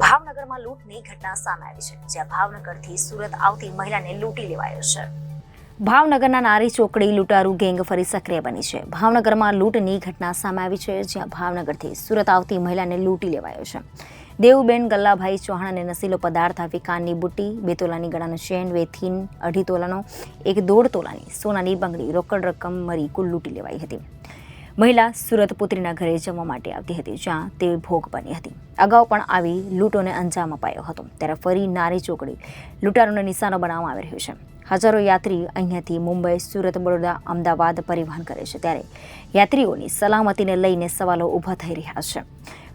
ભાવનગરમાં લૂંટની ઘટના સામે આવી છે, જ્યાં ભાવનગરથી સુરત આવતી મહિલાને લૂંટી લેવાયો છે. ભાવનગરના નારી ચોકડી લૂંટારૂ ગેંગ ફરી સક્રિય બની છે. ભાવનગરમાં લૂંટની ઘટના સામે આવી છે, જ્યાં ભાવનગરથી સુરત આવતી મહિલાને લૂંટી લેવાયો છે. દેવુબેન ગલ્લાભાઈ ચૌહાણ અને નશીલો પદાર્થ આપી કાનની બુટ્ટી, બે તોલાની ગળાનો ચેન વેથીન અઢી તોલાનો એક દોઢ તોલાની સોનાની બંગડી, રોકડ રકમ મરી કુલ લૂંટી લેવાઈ હતી. મહિલા સુરત પુત્રીના ઘરે જવા માટે આવતી હતી, જ્યાં તે ભોગ બની હતી. અગાઉ પણ આવી લૂંટોને અંજામ અપાયો હતો. ત્યારે ફરી નારી ચોકડી લૂંટારોને નિશાનો બનાવવામાં આવી રહ્યું છે. હજારો યાત્રી અહીંયાથી મુંબઈ, સુરત, બરોડા, અમદાવાદ પરિવહન કરે છે. ત્યારે યાત્રીઓની સલામતીને લઈને સવાલો ઊભા થઈ રહ્યા છે.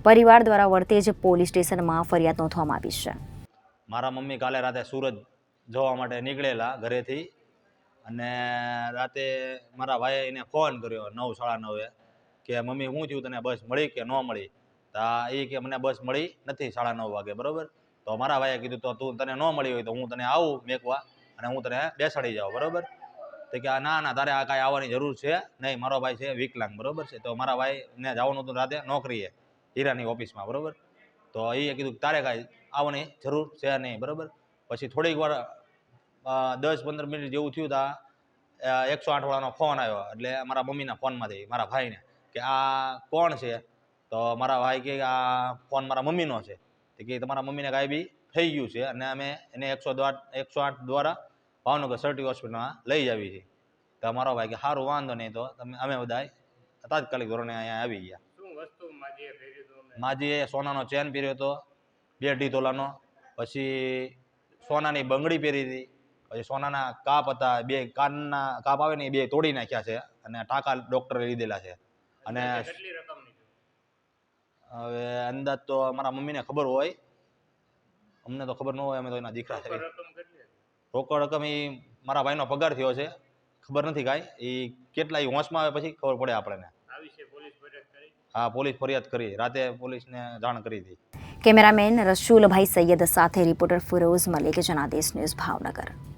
પરિવાર દ્વારા વર્તેજ પોલીસ સ્ટેશનમાં ફરિયાદ નોંધવામાં આવી છે. મારા મમ્મી કાલે રાતે સુરત જવા માટે નીકળેલા ઘરેથી અને રાતે મારા ભાઈએ એને ફોન કર્યો નવ, સાડા નવે, કે મમ્મી, હું થયું તને બસ મળી કે ન મળી? તા એ કે, મને બસ મળી નથી સાડા નવ વાગે, બરાબર? તો મારા ભાઈએ કીધું, તો તું તને ન મળી હોય તો હું તને આવું મેકવા અને હું તને બેસાડી જાઉં, બરાબર? તો કે ના ના, તારે આ કાંઈ આવવાની જરૂર છે નહીં, મારો ભાઈ છે વિકલાંગ, બરાબર છે? તો મારા ભાઈને જવાનું હતું રાતે નોકરીએ, હીરાની ઓફિસમાં, બરાબર? તો એ કીધું તારે કાંઈ આવવાની જરૂર છે નહીં, બરાબર? પછી થોડીક વાર દસ પંદર મિનિટ જેવું થયું તા એકસો આઠ વાળાનો ફોન આવ્યો. એટલે મારા મમ્મીના ફોનમાંથી મારા ભાઈને કે આ કોણ છે? તો મારા ભાઈ કે આ ફોન મારા મમ્મીનો છે. તો કે તમારા મમ્મીને કાંઈ બી થઈ ગયું છે અને અમે એને એકસો એકસો આઠ દ્વારા ભાવનગર સર્ટી હોસ્પિટલમાં લઈ આવી છીએ તો મારો ભાઈ કે સારું વાંધો નહીં તો તમે અમે બધા તાત્કાલિક ધોરણે અહીંયા આવી ગયા? માજીએ સોનાનો ચેન પહેર્યો હતો બે અઢી તોલાનો. પછી સોનાની બંગડી પહેરી હતી. પછી સોનાના કાપ હતા બે કાનના કાપ આવે ને એ બે તોડી નાખ્યા છે અને ટાંકા ડોક્ટરે લીધેલા છે. અને? હવે અંદાજ તો મારા મમ્મીને ખબર હોય. અમને તો ખબર ન હોય અમે તો એના દીકરા થઈ છે? રોકડ રકમ એ મારા ભાઈનો પગાર થયો છે. ખબર નથી કાંઈ. એ કેટલા એ હોંશમાં આવે પછી ખબર પડે આપણને. આ પોલીસ ફરિયાદ કરી? હા પોલીસ ફરિયાદ કરી. રાતે પોલીસને જાણ કરી હતી. કેમેરામેન રસુલભાઈ સૈયદ સાથે રિપોર્ટર ફિરોઝ મલિક જનાદેશ ન્યૂઝ ભાવનગર.